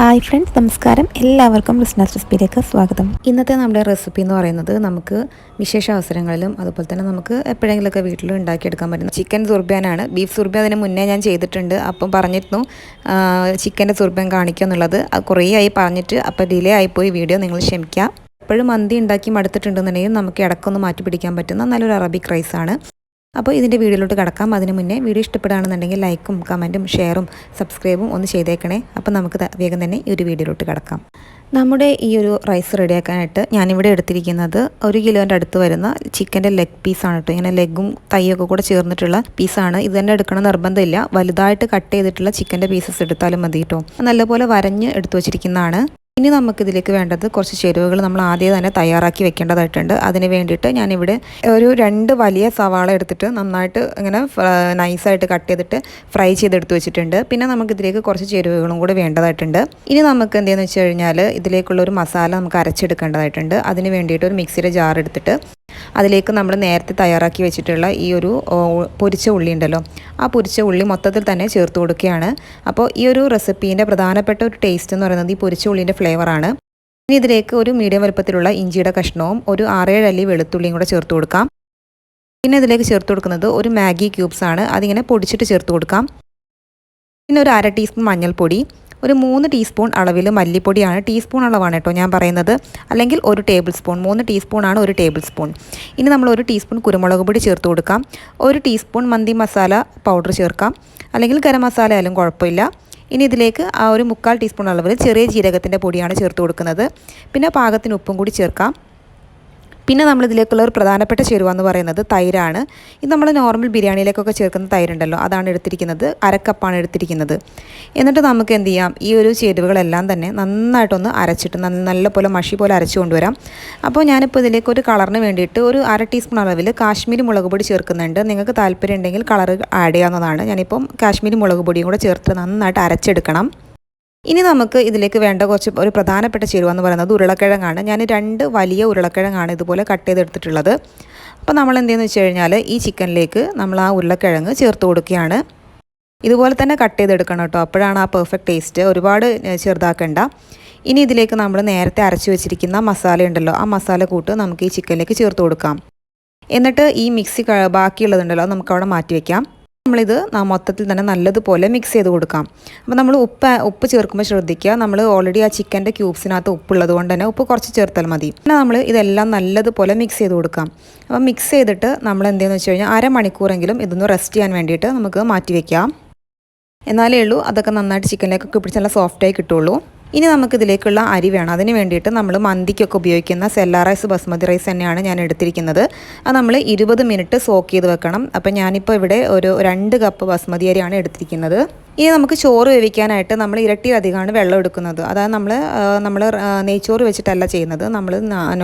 Hi friends നമസ്കാരം. എല്ലാവർക്കും business റെസിപ്പിയിലേക്ക് സ്വാഗതം. ഇന്നത്തെ നമ്മുടെ റെസിപ്പി എന്ന് പറയുന്നത് നമുക്ക് വിശേഷ അവസരങ്ങളിലും അതുപോലെ തന്നെ നമുക്ക് എപ്പോഴെങ്കിലുമൊക്കെ വീട്ടിൽ ഉണ്ടാക്കിയെടുക്കാൻ പറ്റുന്ന ചിക്കൻ സുർബിയാനാണ്. ബീഫ് സുർബിയ അതിന് മുന്നേ ഞാൻ ചെയ്തിട്ടുണ്ട്. അപ്പം പറഞ്ഞിരുന്നു ചിക്കന്റെ സുർബിയൻ കാണിക്കുക എന്നുള്ളത്. കുറേ ആയി പറഞ്ഞിട്ട് അപ്പോൾ ഡിലേ ആയിപ്പോയി. വീഡിയോ നിങ്ങൾ ക്ഷമിക്കുക എപ്പോഴും മന്തി ഉണ്ടാക്കി മടുത്തിട്ടുണ്ടെന്നുണ്ടെങ്കിൽ നമുക്ക് ഇടക്കൊന്ന് മാറ്റി പിടിക്കാൻ പറ്റുന്ന നല്ലൊരു അറബിക് റൈസാണ് അപ്പോൾ ഇതിന്റെ വീഡിയോയിലോട്ട് കടക്കാം. അതിന് മുന്നേ വീഡിയോ ഇഷ്ടപ്പെടുകയാണെന്നുണ്ടെങ്കിൽ ലൈക്കും കമന്റും ഷെയറും സബ്സ്ക്രൈബും ഒന്ന് ചെയ്തേക്കണേ. അപ്പോൾ നമുക്ക് വേഗം തന്നെ ഈ ഒരു വീഡിയോയിലോട്ട് കടക്കാം. നമ്മുടെ ഈ ഒരു റൈസ് റെഡിയാക്കാനായിട്ട് ഞാനിവിടെ എടുത്തിരിക്കുന്നത് ഒരു കിലോന്റെ അടുത്ത് വരുന്ന ചിക്കന്റെ ലെഗ് പീസാണ് കേട്ടോ. ഇങ്ങനെ ലെഗും തൈയൊക്കെ കൂടെ ചേർന്നിട്ടുള്ള പീസാണ് ഇത് തന്നെ എടുക്കണം നിർബന്ധമില്ല. വലുതായിട്ട് കട്ട് ചെയ്തിട്ടുള്ള ചിക്കന്റെ പീസസ് എടുത്താലും മതി കേട്ടോ. നല്ലപോലെ വരഞ്ഞ് എടുത്തു വച്ചിരിക്കുന്നതാണ്. ഇനി നമുക്കിതിലേക്ക് വേണ്ടത് കുറച്ച് ചേരുവകൾ നമ്മൾ ആദ്യം തന്നെ തയ്യാറാക്കി വെക്കേണ്ടതായിട്ടുണ്ട്. അതിന് വേണ്ടിയിട്ട് ഞാനിവിടെ ഒരു രണ്ട് വലിയ സവാള എടുത്തിട്ട് നന്നായിട്ട് ഇങ്ങനെ നൈസായിട്ട് കട്ട് ചെയ്തിട്ട് ഫ്രൈ ചെയ്തെടുത്ത് വെച്ചിട്ടുണ്ട്. പിന്നെ നമുക്കിതിലേക്ക് കുറച്ച് ചേരുവകളും കൂടി വേണ്ടതായിട്ടുണ്ട്. ഇനി നമുക്ക് എന്തെന്ന് വെച്ച് കഴിഞ്ഞാൽ ഇതിലേക്കുള്ള ഒരു മസാല നമുക്ക് അരച്ചെടുക്കേണ്ടതായിട്ടുണ്ട്. അതിന് വേണ്ടിയിട്ട് ഒരു മിക്സിയുടെ ജാർ എടുത്തിട്ട് അതിലേക്ക് നമ്മൾ നേരത്തെ തയ്യാറാക്കി വെച്ചിട്ടുള്ള ഈ ഒരു പൊരിച്ച ഉള്ളി ഉണ്ടല്ലോ ആ പൊരിച്ച ഉള്ളി മൊത്തത്തിൽ തന്നെ ചേർത്ത് കൊടുക്കുകയാണ്. അപ്പോൾ ഈ ഒരു റെസിപ്പീന്റെ പ്രധാനപ്പെട്ട ഒരു ടേസ്റ്റ് എന്ന് പറയുന്നത് ഈ പൊരിച്ച ഉള്ളിന്റെ ഫ്ലേവറാണ് ഇനി ഇതിലേക്ക് ഒരു മീഡിയം വലുപ്പത്തിലുള്ള ഇഞ്ചിയുടെ കഷ്ണവും ഒരു ആറേഴ് അല്ലി വെളുത്തുള്ളിയും കൂടെ ചേർത്ത് കൊടുക്കാം. പിന്നെ ഇതിലേക്ക് ചേർത്ത് കൊടുക്കുന്നത് ഒരു മാഗി ക്യൂബ്സ് ആണ്. അതിങ്ങനെ പൊടിച്ചിട്ട് ചേർത്ത് കൊടുക്കാം. പിന്നെ ഒരു അര ടീസ്പൂൺ മഞ്ഞൾപ്പൊടി. ഒരു മൂന്ന് ടീസ്പൂൺ അളവിൽ മല്ലിപ്പൊടിയാണ് ടീസ്പൂൺ അളവാണ് കേട്ടോ ഞാൻ പറയുന്നത്. അല്ലെങ്കിൽ ഒരു ടേബിൾ സ്പൂൺ മൂന്ന് ടീസ്പൂണാണ് ഒരു ടേബിൾ സ്പൂൺ. ഇനി നമ്മൾ ഒരു ടീസ്പൂൺ കുരുമുളക് പൊടി ചേർത്ത് കൊടുക്കാം. ഒരു ടീസ്പൂൺ മന്തി മസാല പൗഡർ ചേർക്കാം. അല്ലെങ്കിൽ ഗരം മസാല ആയാലും കുഴപ്പമില്ല. ഇനി ഇതിലേക്ക് ആ ഒരു മുക്കാൽ ടീസ്പൂൺ അളവിൽ ചെറിയ ജീരകത്തിന്റെ പൊടിയാണ് ചേർത്ത് കൊടുക്കുന്നത്. പിന്നെ പാകത്തിന് ഉപ്പും കൂടി ചേർക്കാം. പിന്നെ നമ്മൾ ഇതിലേക്കുള്ള ഒരു പ്രധാനപ്പെട്ട ചേരുവ എന്ന് പറയുന്നത് തൈരാണ്. ഇത് നമ്മൾ നോർമൽ ബിരിയാണിയിലേക്കൊക്കെ ചേർക്കുന്ന തൈരുണ്ടല്ലോ അതാണ് എടുത്തിരിക്കുന്നത്. അരക്കപ്പാണ് എടുത്തിരിക്കുന്നത്. എന്നിട്ട് നമുക്ക് എന്ത് ചെയ്യാം? ഈ ഒരു ചേരുവകളെല്ലാം തന്നെ നന്നായിട്ടൊന്ന് അരച്ചിട്ട് നല്ല പോലെ മഷി പോലെ അരച്ചു കൊണ്ടുവരാം. അപ്പോൾ ഞാനിപ്പോൾ ഇതിലേക്ക് ഒരു കളറിന് വേണ്ടിയിട്ട് ഒരു അര ടീസ്പൂൺ അളവിൽ കാശ്മീരി മുളക് പൊടി ചേർക്കുന്നുണ്ട്. നിങ്ങൾക്ക് താല്പര്യം ഉണ്ടെങ്കിൽ കളർ ആഡ് ചെയ്യാവുന്നതാണ്. ഞാനിപ്പം കാശ്മീരി മുളക് പൊടിയും കൂടെ ചേർത്ത് നന്നായിട്ട് അരച്ചെടുക്കണം. ഇനി നമുക്ക് ഇതിലേക്ക് വേണ്ട കുറച്ച് ഒരു പ്രധാനപ്പെട്ട ചേരുവ എന്ന് പറയുന്നത് ഉരുളക്കിഴങ്ങാണ്. ഞാൻ രണ്ട് വലിയ ഉരുളക്കിഴങ്ങാണ് ഇതുപോലെ കട്ട് ചെയ്തെടുത്തിട്ടുള്ളത്. അപ്പോൾ നമ്മൾ എന്തെന്ന് വെച്ച് കഴിഞ്ഞാൽ ഈ ചിക്കനിലേക്ക് നമ്മൾ ആ ഉരുളക്കിഴങ്ങ് ചേർത്ത് കൊടുക്കുകയാണ്. ഇതുപോലെ തന്നെ കട്ട് ചെയ്തെടുക്കണം കേട്ടോ. അപ്പോഴാണ് ആ പെർഫെക്റ്റ് ടേസ്റ്റ്. ഒരുപാട് ചെറുതാക്കേണ്ട. ഇനി ഇതിലേക്ക് നമ്മൾ നേരത്തെ അരച്ച് വെച്ചിരിക്കുന്ന മസാല ഉണ്ടല്ലോ ആ മസാല കൂട്ട് നമുക്ക് ഈ ചിക്കനിലേക്ക് ചേർത്ത് കൊടുക്കാം. എന്നിട്ട് ഈ മിക്സി ബാക്കിയുള്ളതുണ്ടല്ലോ നമുക്ക് അവിടെ മാറ്റി വയ്ക്കാം നമ്മളിത് മൊത്തത്തിൽ തന്നെ നല്ലതുപോലെ മിക്സ് ചെയ്ത് കൊടുക്കാം. അപ്പോൾ നമ്മൾ ഉപ്പ് ഉപ്പ് ചേർക്കുമ്പോൾ ശ്രദ്ധിക്കുക നമ്മൾ ഓൾറെഡി ആ ചിക്കന്റെ ക്യൂബ്സിനകത്ത് ഉപ്പുള്ളത് കൊണ്ട് തന്നെ ഉപ്പ് കുറച്ച് ചേർത്താൽ മതി. പിന്നെ നമ്മൾ ഇതെല്ലാം നല്ലതുപോലെ മിക്സ് ചെയ്ത് കൊടുക്കാം. അപ്പോൾ മിക്സ് ചെയ്തിട്ട് നമ്മൾ എന്തെന്ന് വെച്ച് കഴിഞ്ഞാൽ അരമണിക്കൂറെങ്കിലും ഇതൊന്ന് റെസ്റ്റ് ചെയ്യാൻ വേണ്ടിയിട്ട് നമുക്ക് മാറ്റി വയ്ക്കാം എന്നാലേ ഉള്ളൂ അതൊക്കെ നന്നായിട്ട് ചിക്കനിലേക്കൊക്കെ പിടിച്ച് നല്ല സോഫ്റ്റായി കിട്ടുള്ളൂ. ഇനി നമുക്കിതിലേക്കുള്ള അരി വേണം. അതിന് വേണ്ടിയിട്ട് നമ്മൾ മന്തിക്കൊക്കെ ഉപയോഗിക്കുന്ന സെല്ലാ റൈസ് ബസ്മതി റൈസ് തന്നെയാണ് ഞാൻ എടുത്തിരിക്കുന്നത്. അത് നമ്മൾ ഇരുപത് മിനിറ്റ് സോക്ക് ചെയ്ത് വെക്കണം. അപ്പം ഞാനിപ്പോൾ ഇവിടെ ഒരു രണ്ട് കപ്പ് ബസ്മതി അരിയാണ് എടുത്തിരിക്കുന്നത്. ഇനി നമുക്ക് ചോറ് വേവിക്കാനായിട്ട് നമ്മൾ ഇരട്ടിയിലധികമാണ് വെള്ളം എടുക്കുന്നത്. അതായത് നമ്മൾ നമ്മൾ നെയ്ച്ചോറ് വെച്ചിട്ടല്ല ചെയ്യുന്നത്. നമ്മൾ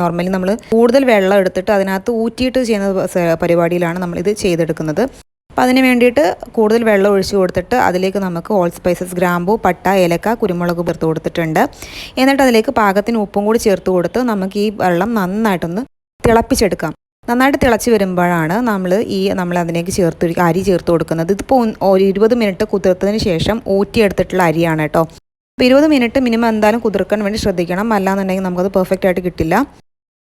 നോർമലി നമ്മൾ കൂടുതൽ വെള്ളം എടുത്തിട്ട് അതിനകത്ത് ഊറ്റിയിട്ട് ചെയ്യുന്ന പരിപാടിയിലാണ് നമ്മളിത് ചെയ്തെടുക്കുന്നത്. അപ്പോൾ അതിന് വേണ്ടിയിട്ട് കൂടുതൽ വെള്ളം ഒഴിച്ച് കൊടുത്തിട്ട് അതിലേക്ക് നമുക്ക് ഓൾ സ്പൈസസ് ഗ്രാമ്പു പട്ട ഏലക്ക കുരുമുളക് ചേർത്ത് കൊടുത്തിട്ടുണ്ട്. എന്നിട്ട് അതിലേക്ക് പാകത്തിന് ഉപ്പും കൂടി ചേർത്ത് കൊടുത്ത് നമുക്ക് ഈ വെള്ളം നന്നായിട്ടൊന്ന് തിളപ്പിച്ചെടുക്കാം. നന്നായിട്ട് തിളച്ച് വരുമ്പോഴാണ് നമ്മൾ ഈ നമ്മൾ അതിലേക്ക് ചേർത്ത് അരി ചേർത്ത് കൊടുക്കുന്നത്. ഇതിപ്പോൾ ഒരു ഇരുപത് മിനിറ്റ് കുതിർത്തതിന് ശേഷം ഊറ്റിയെടുത്തിട്ടുള്ള അരിയാണ് കേട്ടോ. അപ്പോൾ ഇരുപത് മിനിറ്റ് മിനിമം എന്തായാലും കുതിർക്കാൻ വേണ്ടി ശ്രദ്ധിക്കണം. അല്ലാന്നുണ്ടെങ്കിൽ നമുക്കത് പെർഫെക്റ്റ് ആയിട്ട് കിട്ടില്ല.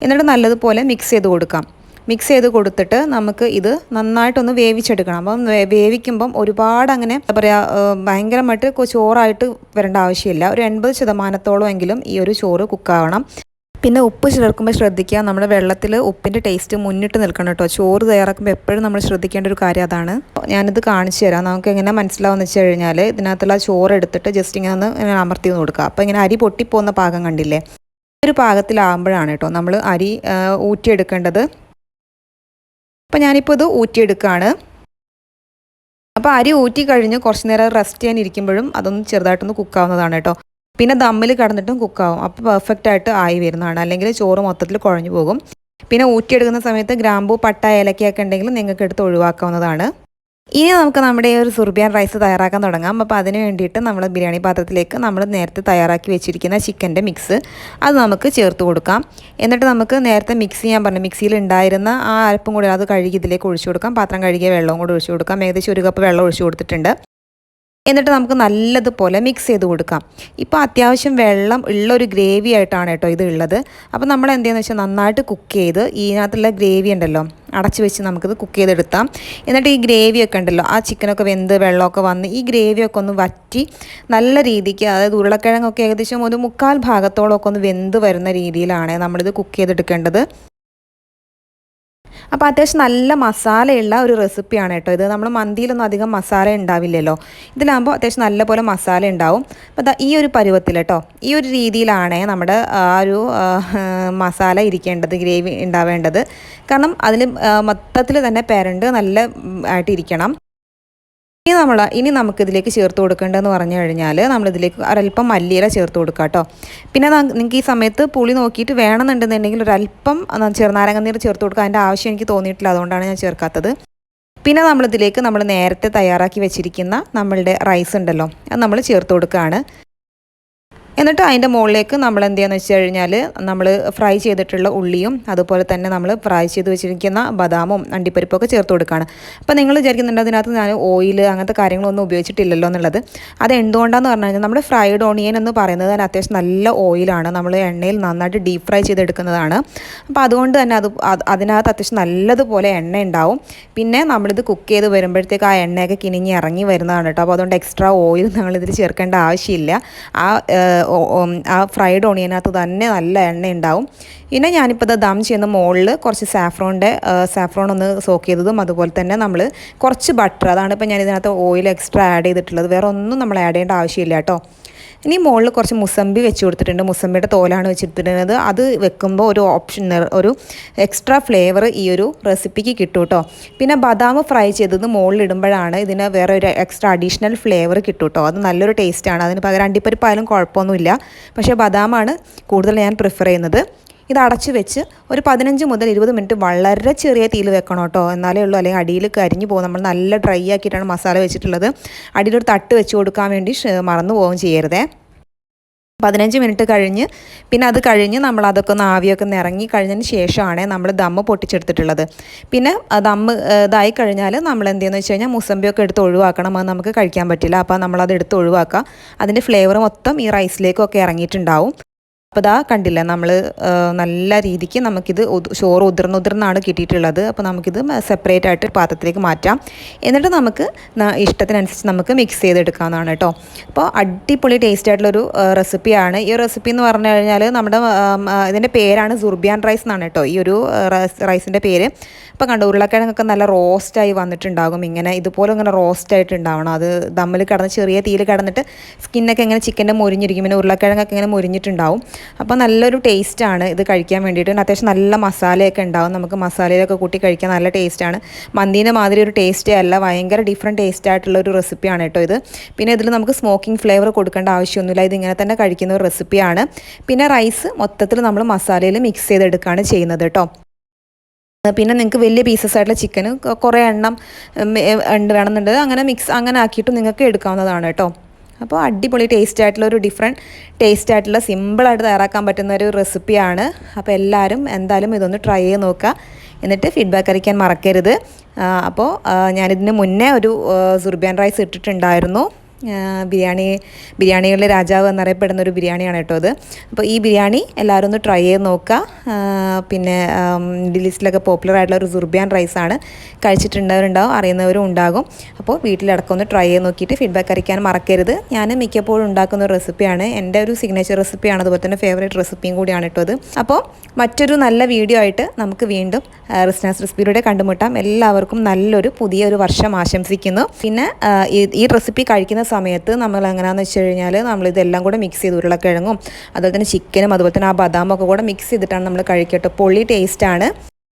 എന്നിട്ട് നല്ലതുപോലെ മിക്സ് ചെയ്ത് കൊടുക്കാം. മിക്സ് ചെയ്ത് കൊടുത്തിട്ട് നമുക്ക് ഇത് നന്നായിട്ടൊന്ന് വേവിച്ചെടുക്കണം. അപ്പം വേവിക്കുമ്പം ഒരുപാട് അങ്ങനെ എന്താ പറയുക ഭയങ്കരമായിട്ട് ചോറായിട്ട് വരേണ്ട ആവശ്യമില്ല. ഒരു എൺപത് ശതമാനത്തോളം എങ്കിലും ഈ ഒരു ചോറ് കുക്കാവണം. പിന്നെ ഉപ്പ് ചേർക്കുമ്പോൾ ശ്രദ്ധിക്കുക. നമ്മുടെ വെള്ളത്തിൽ ഉപ്പിന്റെ ടേസ്റ്റ് മുന്നിട്ട് നിൽക്കണം കേട്ടോ. ചോറ് തയ്യാറാക്കുമ്പോൾ എപ്പോഴും നമ്മൾ ശ്രദ്ധിക്കേണ്ട ഒരു കാര്യം അതാണ്. ഞാനിത് കാണിച്ചു തരാം. നമുക്ക് എങ്ങനെ മനസ്സിലാവുമെന്ന് വെച്ച് കഴിഞ്ഞാൽ ഇതിനകത്തുള്ള ചോറ് എടുത്തിട്ട് ജസ്റ്റ് ഇങ്ങനെ ഒന്ന് ഇങ്ങനെ അമർത്തി കൊടുക്കുക. അപ്പോൾ ഇങ്ങനെ അരി പൊട്ടിപ്പോകുന്ന പാകം കണ്ടില്ലേ? ഒരു പാകത്തിലാകുമ്പോഴാണ് കേട്ടോ നമ്മൾ അരി ഊറ്റിയെടുക്കേണ്ടത്. അപ്പോൾ ഞാനിപ്പോൾ ഇത് ഊറ്റിയെടുക്കുകയാണ് അപ്പോൾ അരി ഊറ്റി കഴിഞ്ഞ് കുറച്ച് നേരം റെസ്റ്റ് ചെയ്യാൻ ഇരിക്കുമ്പോഴും അതൊന്ന് ചെറുതായിട്ടൊന്ന് കുക്കാവുന്നതാണ് കേട്ടോ. പിന്നെ ദമ്മിൽ കടന്നിട്ടും കുക്കാവും അപ്പോൾ പെർഫെക്റ്റ് ആയിട്ട് ആയി വരുന്നതാണ്. അല്ലെങ്കിൽ ചോറ് മൊത്തത്തിൽ കുഴഞ്ഞു പോകും. പിന്നെ ഊറ്റിയെടുക്കുന്ന സമയത്ത് ഗ്രാമ്പൂ പട്ട ഏലക്കയൊക്കെ ഉണ്ടെങ്കിൽ നിങ്ങൾക്ക് എടുത്ത് ഒഴിവാക്കാവുന്നതാണ്. ഇനി നമുക്ക് നമ്മുടെ ഈ ഒരു സുർബിയാൻ റൈസ് തയ്യാറാക്കാൻ തുടങ്ങാം. അപ്പോൾ അതിന് വേണ്ടിയിട്ട് നമ്മൾ ബിരിയാണി പാത്രത്തിലേക്ക് നമ്മൾ നേരത്തെ തയ്യാറാക്കി വെച്ചിരിക്കുന്ന ചിക്കന്റെ മിക്സ് അത് നമുക്ക് ചേർത്ത് കൊടുക്കാം. എന്നിട്ട് നമുക്ക് നേരത്തെ മിക്സ് ചെയ്യാൻ പറഞ്ഞു മിക്സിയിൽ ഉണ്ടായിരുന്ന ആ അരപ്പും കൂടി അത് കഴുകി ഇതിലേക്ക് ഒഴിച്ചു കൊടുക്കാം. പാത്രം കഴുകിയ വെള്ളവും കൂടി ഒഴിച്ചു കൊടുക്കാം. ഏകദേശം ഒരു കപ്പ് വെള്ളം ഒഴിച്ചു കൊടുത്തിട്ടുണ്ട്. എന്നിട്ട് നമുക്ക് നല്ലതുപോലെ മിക്സ് ചെയ്ത് കൊടുക്കാം. ഇപ്പോൾ അത്യാവശ്യം വെള്ളം ഉള്ളൊരു ഗ്രേവി ആയിട്ടാണ് കേട്ടോ ഇത് ഉള്ളത്. അപ്പോൾ നമ്മൾ എന്തെന്ന് വെച്ചാൽ നന്നായിട്ട് കുക്ക് ചെയ്ത് ഇതിനകത്തുള്ള ഗ്രേവി ഉണ്ടല്ലോ അടച്ച് വെച്ച് നമുക്കിത് കുക്ക് ചെയ്തെടുത്താം. എന്നിട്ട് ഈ ഗ്രേവിയൊക്കെ ഉണ്ടല്ലോ ആ ചിക്കനൊക്കെ വെന്ത് വെള്ളമൊക്കെ വന്ന് ഈ ഗ്രേവിയൊക്കെ ഒന്ന് വറ്റി നല്ല രീതിക്ക് അതായത് ഉരുളക്കിഴങ്ങൊക്കെ ഏകദേശം ഒരു മുക്കാൽ ഭാഗത്തോളമൊക്കെ ഒന്ന് വെന്ത് വരുന്ന രീതിയിലാണ് നമ്മളിത് കുക്ക് ചെയ്തെടുക്കേണ്ടത്. അപ്പോൾ അത്യാവശ്യം നല്ല മസാലയുള്ള ഒരു റെസിപ്പിയാണ് കേട്ടോ ഇത്. നമ്മൾ മന്തിയിലൊന്നും അധികം മസാല ഉണ്ടാവില്ലല്ലോ. ഇതിലാകുമ്പോൾ അത്യാവശ്യം നല്ലപോലെ മസാല ഉണ്ടാവും. അപ്പോൾ അതാ ഈ ഒരു പരുവത്തിൽ കേട്ടോ ഈ ഒരു രീതിയിലാണ് നമ്മുടെ ആ ഒരു മസാല ഇരിക്കേണ്ടത് ഗ്രേവി ഉണ്ടാവേണ്ടത്. കാരണം അതിൽ മൊത്തത്തിൽ തന്നെ പെരണ്ട് നല്ല ആയിട്ടിരിക്കണം. ഇനി നമ്മൾ ഇനി നമുക്കിതിലേക്ക് ചേർത്ത് കൊടുക്കേണ്ടതെന്ന് പറഞ്ഞു കഴിഞ്ഞാൽ നമ്മളിതിലേക്ക് ഒരല്പം മല്ലിയില ചേർത്ത് കൊടുക്കുക കേട്ടോ പിന്നെ നിങ്ങൾക്ക് ഈ സമയത്ത് പുളി നോക്കിയിട്ട് വേണമെന്നുണ്ടെന്നുണ്ടെങ്കിൽ ഒരല്പം ചെറുനാരങ്ങ നീര് ചേർത്ത് കൊടുക്കുക അതിന്റെ ആവശ്യം എനിക്ക് തോന്നിയിട്ടില്ല. അതുകൊണ്ടാണ് ഞാൻ ചേർക്കാത്തത്. പിന്നെ നമ്മളിതിലേക്ക് നമ്മൾ നേരത്തെ തയ്യാറാക്കി വെച്ചിരിക്കുന്ന നമ്മളുടെ റൈസ് ഉണ്ടല്ലോ അത് നമ്മൾ ചേർത്ത് കൊടുക്കുകയാണ് എന്നിട്ട് അതിന്റെ മുകളിലേക്ക് നമ്മൾ എന്ത് ചെയ്യാന്ന് വെച്ച് കഴിഞ്ഞാൽ നമ്മൾ ഫ്രൈ ചെയ്തിട്ടുള്ള ഉള്ളിയും അതുപോലെ തന്നെ നമ്മൾ ഫ്രൈ ചെയ്ത് വെച്ചിരിക്കുന്ന ബദാമും അണ്ടിപ്പരിപ്പൊക്കെ ചേർത്ത് കൊടുക്കുകയാണ് അപ്പോൾ നിങ്ങൾ വിചാരിക്കുന്നുണ്ട് അതിനകത്ത് ഞാൻ ഓയിൽ അങ്ങനത്തെ കാര്യങ്ങളൊന്നും ഉപയോഗിച്ചിട്ടില്ലല്ലോ എന്നുള്ളത്? അത് എന്തുകൊണ്ടാന്ന് പറഞ്ഞു കഴിഞ്ഞാൽ നമ്മൾ ഫ്രൈഡ് ഓണിയൻ എന്ന് പറയുന്നത് തന്നെ അത്യാവശ്യം നല്ല ഓയിലാണ് നമ്മൾ എണ്ണയിൽ നന്നായിട്ട് ഡീപ്പ് ഫ്രൈ ചെയ്തെടുക്കുന്നതാണ്. അപ്പോൾ അതുകൊണ്ട് തന്നെ അത് അത് അതിനകത്ത് അത്യാവശ്യം നല്ലതുപോലെ എണ്ണ ഉണ്ടാവും. പിന്നെ നമ്മളിത് കുക്ക് ചെയ്ത് വരുമ്പോഴത്തേക്ക് ആ എണ്ണയൊക്കെ കിനിഞ്ഞ് ഇറങ്ങി വരുന്നതാണ് കേട്ടോ. അപ്പോൾ അതുകൊണ്ട് എക്സ്ട്രാ ഓയിൽ നമ്മളിതിൽ ചേർക്കേണ്ട ആവശ്യമില്ല. ആ ആ ഫ്രൈഡ് ഓണിയനകത്ത് തന്നെ നല്ല എണ്ണ ഉണ്ടാവും പിന്നെ ഞാനിപ്പോൾ ദം ചെയ്യുന്ന മുകളിൽ കുറച്ച് സാഫ്രോണിന്റെ സാഫ്രോൺ ഒന്ന് സോക്ക് ചെയ്തതും അതുപോലെ തന്നെ നമ്മൾ കുറച്ച് ബട്ടർ അതാണ് ഇപ്പോൾ ഞാൻ ഇതിനകത്ത് ഓയിൽ എക്സ്ട്രാ ആഡ് ചെയ്തിട്ടുള്ളത്. വേറെ ഒന്നും നമ്മൾ ആഡ് ചെയ്യേണ്ട ആവശ്യമില്ല കേട്ടോ. ഇനി മുകളിൽ കുറച്ച് മുസമ്പി വെച്ച് കൊടുത്തിട്ടുണ്ട്. മുസമ്പിയുടെ തോലാണ് വെച്ചെടുത്തിട്ടുള്ളത് അത് വെക്കുമ്പോൾ ഒരു ഓപ്ഷൻ ഒരു എക്സ്ട്രാ ഫ്ലേവർ ഈ ഒരു റെസിപ്പിക്ക് കിട്ടും കേട്ടോ പിന്നെ ബദാം ഫ്രൈ ചെയ്തത് മുകളിൽ ഇടുമ്പോഴാണ് ഇതിന് വേറെ ഒരു എക്സ്ട്രാ അഡീഷണൽ ഫ്ലേവർ കിട്ടും കേട്ടോ അത് നല്ലൊരു ടേസ്റ്റാണ് അതിന് പകരം അണ്ടിപ്പരിപ്പായാലും കുഴപ്പമൊന്നുമില്ല. പക്ഷേ ബദാമാണ് കൂടുതൽ ഞാൻ പ്രിഫർ ചെയ്യുന്നത്. ഇത് അടച്ചു വെച്ച് ഒരു പതിനഞ്ച് മുതൽ ഇരുപത് മിനിറ്റ് വളരെ ചെറിയ തീയിൽ വെക്കണം കേട്ടോ. എന്നാലേ ഉള്ളൂ. അല്ലെങ്കിൽ അടിയിൽ കരിഞ്ഞു പോകും. നമ്മൾ നല്ല ഡ്രൈ ആക്കിയിട്ടാണ് മസാല വെച്ചിട്ടുള്ളത്. അടിയിലൊരു തട്ട് വെച്ച് കൊടുക്കാൻ വേണ്ടി മറന്നു പോവുകയും ചെയ്യരുതേ. പതിനഞ്ച് മിനിറ്റ് കഴിഞ്ഞ് പിന്നെ അത് കഴിഞ്ഞ് നമ്മൾ അതൊക്കെ ഒന്ന് ആവിയൊക്കെ ഒന്ന് ഇറങ്ങി കഴിഞ്ഞതിന് ശേഷമാണ് നമ്മൾ ദമ്മ് പൊട്ടിച്ചെടുത്തിട്ടുള്ളത്. പിന്നെ ദമ്മ് ഇതായി കഴിഞ്ഞാൽ നമ്മൾ എന്ത് ചെയ്യുന്നത് വെച്ച് കഴിഞ്ഞാൽ മുസമ്പിയൊക്കെ എടുത്ത് ഒഴിവാക്കണം. അത് നമുക്ക് കഴിക്കാൻ പറ്റില്ല. അപ്പോൾ നമ്മളത് എടുത്ത് ഒഴിവാക്കുക. അതിന്റെ ഫ്ലേവർ മൊത്തം ഈ റൈസിലേക്കൊക്കെ ഇറങ്ങിയിട്ടുണ്ടാവും. അപ്പോൾ ഇതാ കണ്ടില്ല നമ്മൾ നല്ല രീതിക്ക് നമുക്കിത് ചോറ് ഉതിർന്ന് ഉതിർന്നാണ് കിട്ടിയിട്ടുള്ളത്. അപ്പോൾ നമുക്കിത് സെപ്പറേറ്റ് ആയിട്ട് പാത്രത്തിലേക്ക് മാറ്റാം. എന്നിട്ട് നമുക്ക് ഇഷ്ടത്തിനനുസരിച്ച് നമുക്ക് മിക്സ് ചെയ്തെടുക്കാവുന്നതാണ് കേട്ടോ അപ്പോൾ അടിപൊളി ടേസ്റ്റ് ആയിട്ടുള്ളൊരു റെസിപ്പിയാണ് ഈ റെസിപ്പി എന്ന് പറഞ്ഞു കഴിഞ്ഞാൽ നമ്മുടെ ഇതിന്റെ പേരാണ് സുർബിയാൻ റൈസ് എന്നാണ് കേട്ടോ ഈ ഒരു റൈസിന്റെ പേര്. അപ്പോൾ കണ്ടോ ഉരുളക്കിഴങ്ങൊക്കെ നല്ല റോസ്റ്റായി വന്നിട്ടുണ്ടാകും. ഇങ്ങനെ ഇതുപോലെ ഇങ്ങനെ റോസ്റ്റ് ആയിട്ട് ഉണ്ടാവണം അത് ദമ്മിൽ കിടന്ന് ചെറിയ തീയിൽ കിടന്നിട്ട് സ്കിന്നൊക്കെ ഇങ്ങനെ ചിക്കന്റെ മുരിഞ്ഞിരിക്കും. പിന്നെ ഉരുളക്കിഴങ്ങൊക്കെ ഇങ്ങനെ മുരിഞ്ഞിട്ടുണ്ടാവും. അപ്പോൾ നല്ലൊരു ടേസ്റ്റാണ് ഇത് കഴിക്കാൻ വേണ്ടിയിട്ട്. അത്യാവശ്യം നല്ല മസാലയൊക്കെ ഉണ്ടാവും. നമുക്ക് മസാലയിലൊക്കെ കൂട്ടി കഴിക്കാൻ നല്ല ടേസ്റ്റാണ് മന്തീന്റെ മാതിരി ഒരു ടേസ്റ്റേ അല്ല. ഭയങ്കര ഡിഫറെന്റ് ടേസ്റ്റ് ആയിട്ടുള്ള ഒരു റെസിപ്പിയാണ് കേട്ടോ ഇത്. പിന്നെ ഇതിൽ നമുക്ക് സ്മോക്കിംഗ് ഫ്ലേവർ കൊടുക്കേണ്ട ആവശ്യമൊന്നുമില്ല. ഇത് ഇങ്ങനെ തന്നെ കഴിക്കുന്ന ഒരു റെസിപ്പിയാണ് പിന്നെ റൈസ് മൊത്തത്തിൽ നമ്മൾ മസാലയിൽ മിക്സ് ചെയ്തെടുക്കുകയാണ് ചെയ്യുന്നത് കേട്ടോ. പിന്നെ നിങ്ങൾക്ക് വലിയ പീസസ് ആയിട്ടുള്ള ചിക്കന് കുറേ എണ്ണം വേണമെന്നുണ്ടെങ്കിൽ അങ്ങനെ മിക്സ് അങ്ങനെ ആക്കിയിട്ട് നിങ്ങൾക്ക് എടുക്കാവുന്നതാണ് കേട്ടോ. അപ്പോൾ അടിപൊളി ടേസ്റ്റ് ആയിട്ടുള്ള ഒരു ഡിഫറെന്റ് ടേസ്റ്റ് ആയിട്ടുള്ള സിമ്പിളായിട്ട് തയ്യാറാക്കാൻ പറ്റുന്ന ഒരു റെസിപ്പിയാണ് അപ്പോൾ എല്ലാവരും എന്തായാലും ഇതൊന്ന് ട്രൈ ചെയ്ത് നോക്കുക. എന്നിട്ട് ഫീഡ്ബാക്ക് അറിയിക്കാൻ മറക്കരുത്. അപ്പോൾ ഞാനിതിന് മുന്നേ ഒരു സുർബിയാൻ റൈസ് ഇട്ടിട്ടുണ്ടായിരുന്നു. ബിരിയാണി ബിരിയാണികളിലെ രാജാവ് എന്നറിയപ്പെടുന്ന ഒരു ബിരിയാണിയാണ് കേട്ടോ അത്. അപ്പോൾ ഈ ബിരിയാണി എല്ലാവരും ഒന്ന് ട്രൈ ചെയ്ത് നോക്കുക. പിന്നെ ഇന്ത്യ ലിസ്റ്റിലൊക്കെ പോപ്പുലർ ആയിട്ടുള്ള ഒരു സുർബിയാൻ റൈസാണ് കഴിച്ചിട്ടുണ്ടവരുണ്ടാവും അറിയുന്നവരും ഉണ്ടാകും. അപ്പോൾ വീട്ടിലടക്കം ഒന്ന് ട്രൈ ചെയ്ത് നോക്കിയിട്ട് ഫീഡ്ബാക്ക് അറിയിക്കാൻ മറക്കരുത്. ഞാൻ മിക്കപ്പോഴും ഉണ്ടാക്കുന്ന ഒരു റെസിപ്പിയാണ് എന്റെ ഒരു സിഗ്നേച്ചർ റെസിപ്പിയാണ് അതുപോലെ തന്നെ ഫേവറേറ്റ് റെസിപ്പിയും കൂടിയാണ് കേട്ടോ അത്. അപ്പോൾ മറ്റൊരു നല്ല വീഡിയോ ആയിട്ട് നമുക്ക് വീണ്ടും റിസ്നാസ് റെസിപ്പിയിലൂടെ കണ്ടുമുട്ടാം. എല്ലാവർക്കും നല്ലൊരു പുതിയൊരു വർഷം ആശംസിക്കുന്നു. പിന്നെ ഈ- റെസിപ്പി കഴിക്കുന്ന സമയത്ത് നമ്മൾ എങ്ങനെയാണെന്ന് വെച്ച് കഴിഞ്ഞാൽ നമ്മളിതെല്ലാം കൂടെ മിക്സ് ചെയ്ത് ഉരുളക്കിഴങ്ങും അതുപോലെ തന്നെ ചിക്കനും അതുപോലെ തന്നെ ആ ബദാമൊക്കെ കൂടെ മിക്സ് ചെയ്തിട്ടാണ് നമ്മൾ കഴിക്കട്ടോ. പൊള്ളി ആണ്.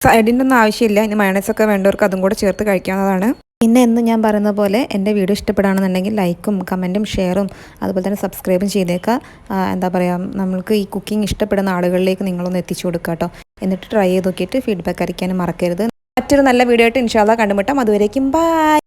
സൈഡിന്റെ ഒന്നും ആവശ്യമില്ല. ഇനി മയണൈസൊക്കെ വേണ്ടവർക്ക് അതും കൂടെ ചേർത്ത് കഴിക്കാവുന്നതാണ്. പിന്നെ എന്ന് ഞാൻ പറയുന്ന പോലെ എന്റെ വീഡിയോ ഇഷ്ടപ്പെടുകയാണെന്നുണ്ടെങ്കിൽ ലൈക്കും കമന്റും ഷെയറും അതുപോലെ തന്നെ സബ്സ്ക്രൈബും ചെയ്തേക്കുക. എന്താ പറയുക നമ്മൾക്ക് ഈ കുക്കിംഗ് ഇഷ്ടപ്പെടുന്ന ആളുകളിലേക്ക് നിങ്ങളൊന്ന് എത്തിച്ചു കൊടുക്കുക കേട്ടോ. എന്നിട്ട് ട്രൈ ചെയ്ത് നോക്കിയിട്ട് ഫീഡ്ബാക്ക് അറിയിക്കാനും മറക്കരുത്. മറ്റൊരു നല്ല വീഡിയോ ആയിട്ട് ഇൻഷാല്ല കണ്ടുമുട്ടാം. അതുവരേക്കും ബൈ